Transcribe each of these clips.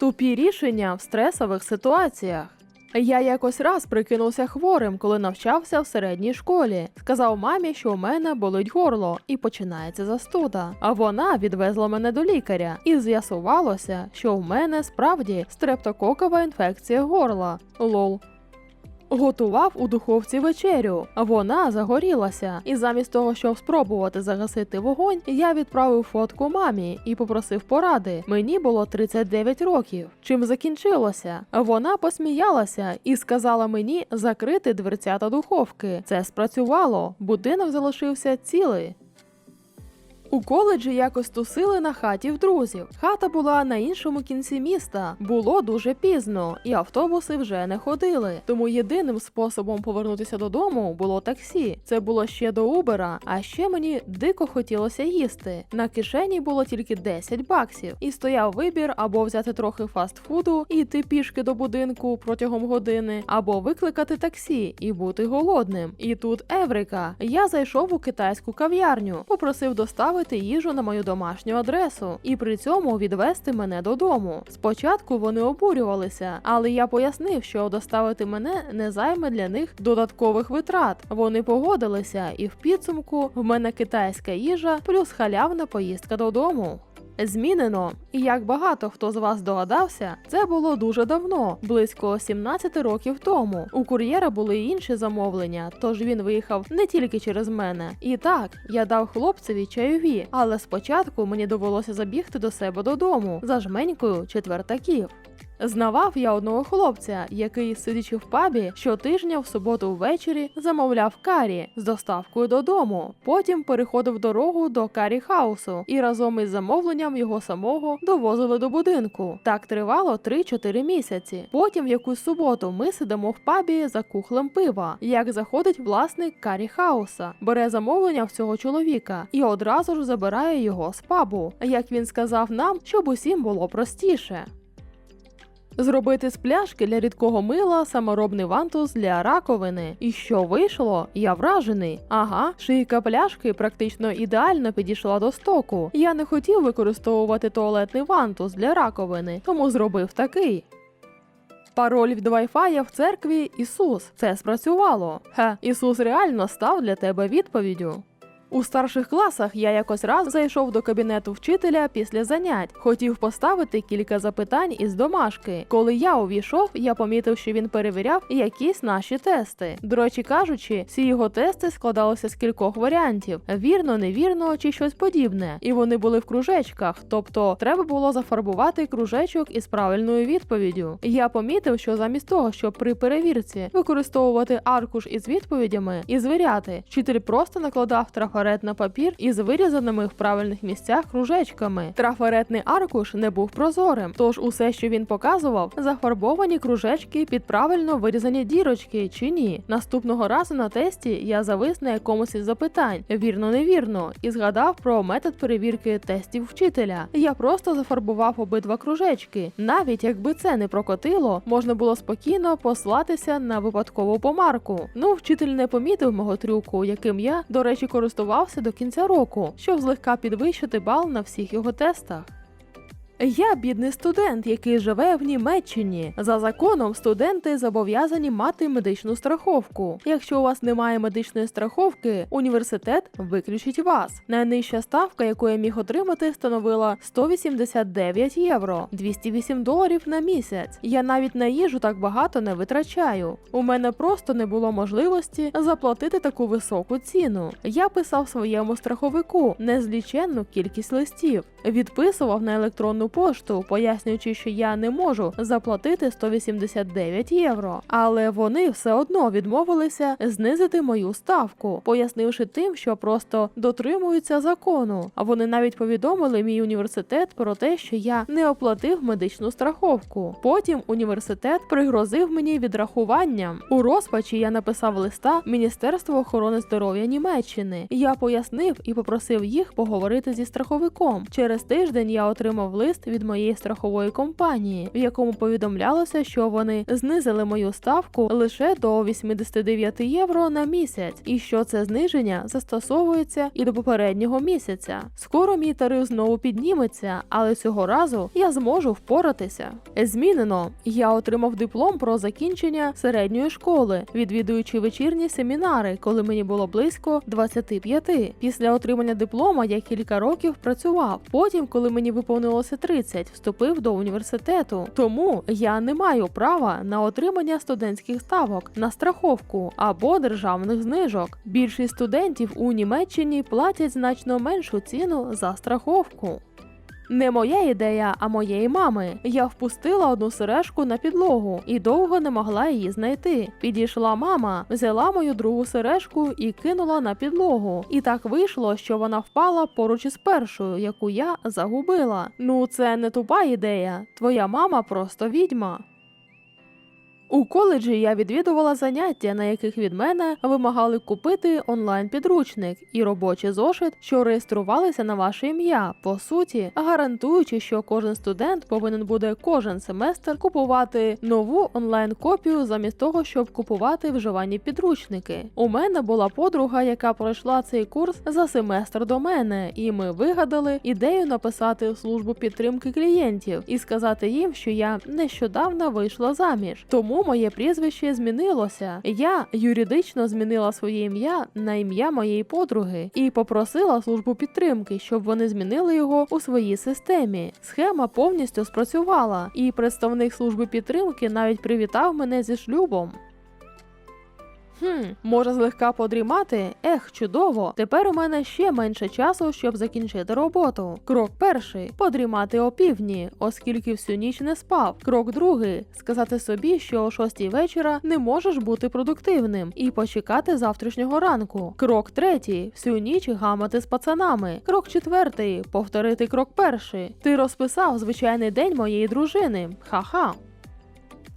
Тупі рішення в стресових ситуаціях. Я якось раз прикинувся хворим, коли навчався в середній школі. Сказав мамі, що у мене болить горло і починається застуда. А вона відвезла мене до лікаря, і з'ясувалося, що в мене справді стрептококова інфекція горла. Лол. Готував у духовці вечерю. Вона загорілася, і замість того, щоб спробувати загасити вогонь, я відправив фотку мамі і попросив поради. Мені було 39 років. Чим закінчилося? Вона посміялася і сказала мені закрити дверцята духовки. Це спрацювало. Будинок залишився цілий. У коледжі якось тусили на хаті в друзів. Хата була на іншому кінці міста. Було дуже пізно, і автобуси вже не ходили. Тому єдиним способом повернутися додому було таксі. Це було ще до Убера, а ще мені дико хотілося їсти. На кишені було тільки 10 баксів, і стояв вибір або взяти трохи фастфуду і йти пішки до будинку протягом години, або викликати таксі і бути голодним. І тут Еврика. Я зайшов у китайську кав'ярню, попросив доставити їжу на мою домашню адресу і при цьому відвести мене додому. Спочатку вони обурювалися, але я пояснив, що доставити мене не займе для них додаткових витрат. Вони погодилися, і в підсумку в мене китайська їжа плюс халявна поїздка додому. Змінено, і як багато хто з вас догадався, це було дуже давно, близько 17 років тому. У кур'єра були інші замовлення, тож він виїхав не тільки через мене. І так, я дав хлопцеві чайові, але спочатку мені довелося забігти до себе додому за жменькою четвертаків. Знавав я одного хлопця, який, сидячи в пабі, щотижня в суботу ввечері замовляв карі з доставкою додому. Потім переходив дорогу до карі хаусу і разом із замовленням його самого довозили до будинку. Так тривало 3-4 місяці. Потім в якусь суботу ми сидимо в пабі за кухлем пива. Як заходить власник карі хауса, бере замовлення в цього чоловіка і одразу ж забирає його з пабу. Як він сказав нам, щоб усім було простіше. Зробити з пляшки для рідкого мила саморобний вантус для раковини. І що вийшло? Я вражений. Ага, шийка пляшки практично ідеально підійшла до стоку. Я не хотів використовувати туалетний вантус для раковини, тому зробив такий. Пароль від Wi-Fi в церкві Ісус. Це спрацювало. Ха, Ісус реально став для тебе відповіддю. У старших класах я якось раз зайшов до кабінету вчителя після занять. Хотів поставити кілька запитань із домашки. Коли я увійшов, я помітив, що він перевіряв якісь наші тести. До речі, кажучи, всі його тести складалися з кількох варіантів: вірно, невірно чи щось подібне. І вони були в кружечках, тобто треба було зафарбувати кружечок із правильною відповіддю. Я помітив, що замість того, щоб при перевірці використовувати аркуш із відповідями і звіряти, вчитель просто накладав трафарет на папір із вирізаними в правильних місцях кружечками. Трафаретний аркуш не був прозорим, тож усе, що він показував, зафарбовані кружечки під правильно вирізані дірочки чи ні. Наступного разу на тесті я завис на якомусь із запитань, вірно, невірно, і згадав про метод перевірки тестів вчителя. Я просто зафарбував обидва кружечки. Навіть якби це не прокотило, можна було спокійно послатися на випадкову помарку. Ну, вчитель не помітив мого трюку, яким я, до речі, користувався до кінця року, щоб злегка підвищити бал на всіх його тестах. Я бідний студент, який живе в Німеччині. За законом студенти зобов'язані мати медичну страховку. Якщо у вас немає медичної страховки, університет виключить вас. Найнижча ставка, яку я міг отримати, становила 189 євро, 208 доларів на місяць. Я навіть на їжу так багато не витрачаю. У мене просто не було можливості заплатити таку високу ціну. Я писав своєму страховику незліченну кількість листів, відписував на електронну пошту, пояснюючи, що я не можу заплатити 189 євро. Але вони все одно відмовилися знизити мою ставку, пояснивши тим, що просто дотримуються закону. А вони навіть повідомили мій університет про те, що я не оплатив медичну страховку. Потім університет пригрозив мені відрахуванням. У розпачі я написав листа Міністерству охорони здоров'я Німеччини. Я пояснив і попросив їх поговорити зі страховиком. Через тиждень я отримав лист лист від моєї страхової компанії, в якому повідомлялося, що вони знизили мою ставку лише до 89 євро на місяць, і що це зниження застосовується і до попереднього місяця. Скоро мій тариф знову підніметься, але цього разу я зможу впоратися. Змінено. Я отримав диплом про закінчення середньої школи, відвідуючи вечірні семінари, коли мені було близько 25. Після отримання диплома я кілька років працював. Потім, коли мені виповнилося 30, вступив до університету. Тому я не маю права на отримання студентських ставок на страховку або державних знижок. Більшість студентів у Німеччині платять значно меншу ціну за страховку. Не моя ідея, а моєї мами. Я впустила одну сережку на підлогу і довго не могла її знайти. Підійшла мама, взяла мою другу сережку і кинула на підлогу. І так вийшло, що вона впала поруч із першою, яку я загубила. Ну, це не тупа ідея. Твоя мама просто відьма. У коледжі я відвідувала заняття, на яких від мене вимагали купити онлайн-підручник і робочий зошит, що реєструвалися на ваше ім'я, по суті, гарантуючи, що кожен студент повинен буде кожен семестр купувати нову онлайн-копію замість того, щоб купувати вживані підручники. У мене була подруга, яка пройшла цей курс за семестр до мене, і ми вигадали ідею написати службу підтримки клієнтів і сказати їм, що я нещодавно вийшла заміж. Тому моє прізвище змінилося. Я юридично змінила своє ім'я на ім'я моєї подруги і попросила службу підтримки, щоб вони змінили його у своїй системі. Схема повністю спрацювала, і представник служби підтримки навіть привітав мене зі шлюбом. Хм, може злегка подрімати? Ех, чудово. Тепер у мене ще менше часу, щоб закінчити роботу. Крок перший подрімати о півдні, оскільки всю ніч не спав. Крок другий сказати собі, що о шостій вечора не можеш бути продуктивним і почекати завтрашнього ранку. Крок третій всю ніч гамати з пацанами. Крок четвертий повторити крок перший. Ти розписав звичайний день моєї дружини. Ха-ха.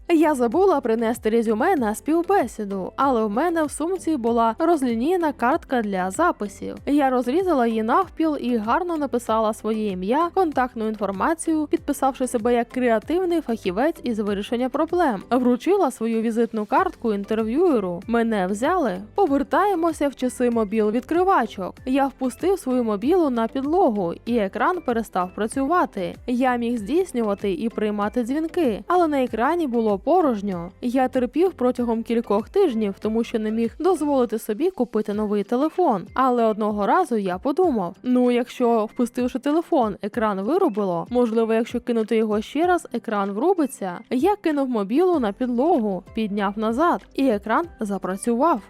Я забула принести резюме на співбесіду, але в мене в сумці була розлінійна картка для записів. Я розрізала її навпіл і гарно написала своє ім'я, контактну інформацію, підписавши себе як креативний фахівець із вирішення проблем. Вручила свою візитну картку інтерв'юеру. Мене взяли. Повертаємося в часи мобіл відкривачок. Я впустив свою мобілу на підлогу, і екран перестав працювати. Я міг здійснювати і приймати дзвінки, але на екрані було порожньо. Я терпів протягом кількох тижнів, тому що не міг дозволити собі купити новий телефон. Але одного разу я подумав: ну, якщо впустивши телефон, екран вирубило, можливо, якщо кинути його ще раз, екран врубиться. Я кинув мобілу на підлогу, підняв назад, і екран запрацював.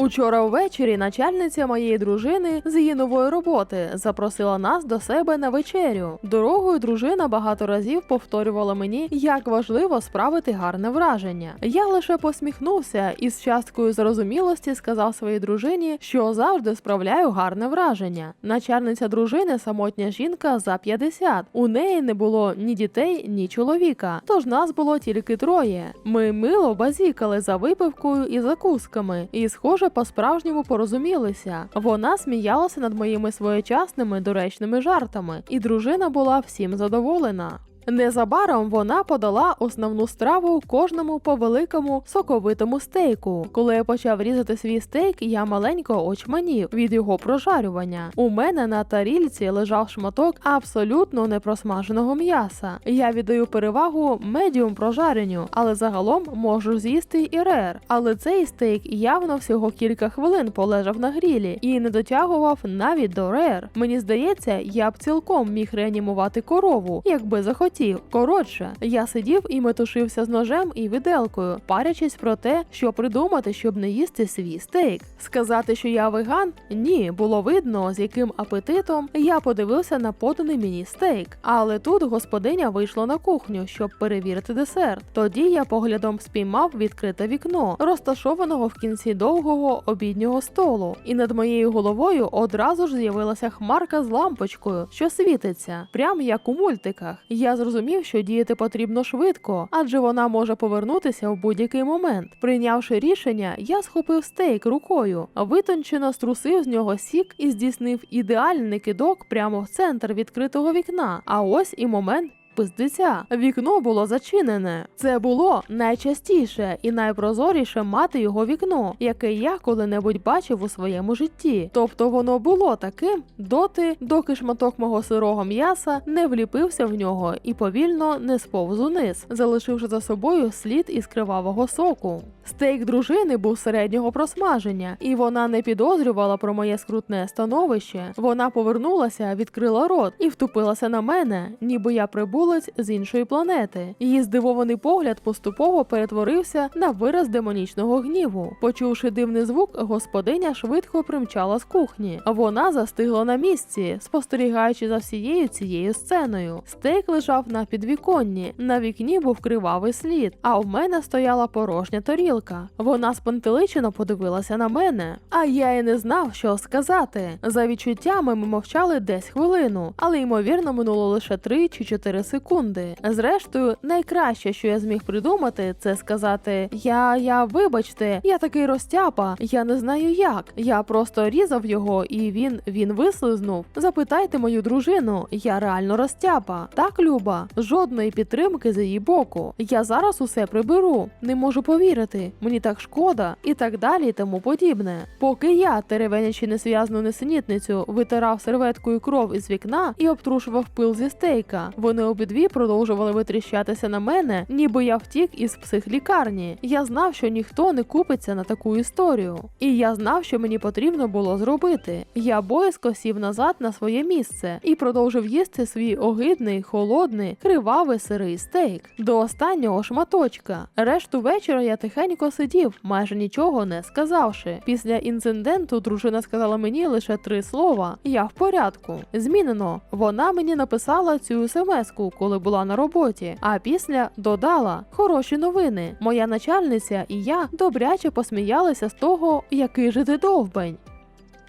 Учора ввечері начальниця моєї дружини з її нової роботи запросила нас до себе на вечерю. Дорогою дружина багато разів повторювала мені, як важливо справити гарне враження. Я лише посміхнувся і з часткою зрозумілості сказав своїй дружині, що завжди справляю гарне враження. Начальниця дружини самотня жінка за 50. У неї не було ні дітей, ні чоловіка. Тож нас було тільки троє. Ми мило базікали за випивкою і закусками, і, схоже, по-справжньому порозумілися. Вона сміялася над моїми своєчасними доречними жартами, і дружина була всім задоволена. Незабаром вона подала основну страву кожному по великому соковитому стейку. Коли я почав різати свій стейк, я маленько очманів від його прожарювання. У мене на тарільці лежав шматок абсолютно непросмаженого м'яса. Я віддаю перевагу медіум прожаренню, але загалом можу з'їсти і рер. Але цей стейк явно всього кілька хвилин полежав на грілі і не дотягував навіть до рер. Мені здається, я б цілком міг реанімувати корову, якби захотів. Коротше, я сидів і метушився з ножем і виделкою, парячись про те, що придумати, щоб не їсти свій стейк. Сказати, що я веган? Ні, було видно, з яким апетитом я подивився на поданий мені стейк. Але тут господиня вийшла на кухню, щоб перевірити десерт. Тоді я поглядом спіймав відкрите вікно, розташованого в кінці довгого обіднього столу, і над моєю головою одразу ж з'явилася хмарка з лампочкою, що світиться, прям як у мультиках. Я зрозумів, що діяти потрібно швидко, адже вона може повернутися в будь-який момент. Прийнявши рішення, я схопив стейк рукою, витончено струсив з нього сік і здійснив ідеальний кидок прямо в центр відкритого вікна. А ось і момент. Пиздиця, вікно було зачинене. Це було найчастіше і найпрозоріше мати його вікно, яке я коли-небудь бачив у своєму житті. Тобто воно було таким доти, доки шматок мого сирого м'яса не вліпився в нього і повільно не сповз униз, залишивши за собою слід із кривавого соку. Стейк дружини був середнього просмаження, і вона не підозрювала про моє скрутне становище. Вона повернулася, відкрила рот і втупилася на мене, ніби я прибулець з іншої планети. Її здивований погляд поступово перетворився на вираз демонічного гніву. Почувши дивний звук, господиня швидко примчала з кухні. Вона застигла на місці, спостерігаючи за всією цією сценою. Стейк лежав на підвіконні. На вікні був кривавий слід, а в мене стояла порожня тарілка. Вона спантеличено подивилася на мене, а я й не знав, що сказати. За відчуттями ми мовчали десь хвилину, але ймовірно минуло лише 3 чи 4 секунди. Зрештою, найкраще, що я зміг придумати, це сказати: Я, я, вибачте, я такий розтяпа, я не знаю як. Я просто різав його, і він він вислизнув. Запитайте мою дружину, я реально розтяпа. Так, Люба, жодної підтримки з її боку. Я зараз усе приберу. Не можу повірити. Мені так шкода, і так далі, і тому подібне. Поки я, теревенячи несв'язну несенітницю, витирав серветкою кров із вікна і обтрушував пил зі стейка. Вони обидві продовжували витріщатися на мене, ніби я втік із психлікарні. Я знав, що ніхто не купиться на таку історію. І я знав, що мені потрібно було зробити. Я боязко сів назад на своє місце і продовжив їсти свій огидний, холодний, кривавий сирий стейк до останнього шматочка. Решту вечора я тихенько сидів, майже нічого не сказавши. Після інциденту дружина сказала мені лише три слова: я в порядку. Змінено. Вона мені написала цю смс-ку, коли була на роботі. А після додала хороші новини. Моя начальниця і я добряче посміялися з того, який же ти довбень.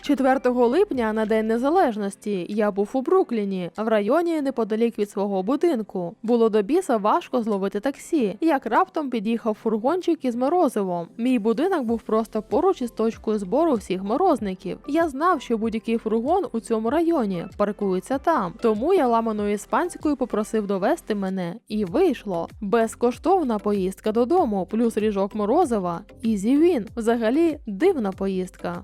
4 липня на День Незалежності я був у Брукліні, в районі неподалік від свого будинку. Було до біса важко зловити таксі, як раптом під'їхав фургончик із морозивом. Мій будинок був просто поруч із точкою збору всіх морозників. Я знав, що будь-який фургон у цьому районі паркується там. Тому я ламаною іспанською попросив довести мене, і вийшло. Безкоштовна поїздка додому, плюс ріжок морозива. Ізі він. Взагалі дивна поїздка.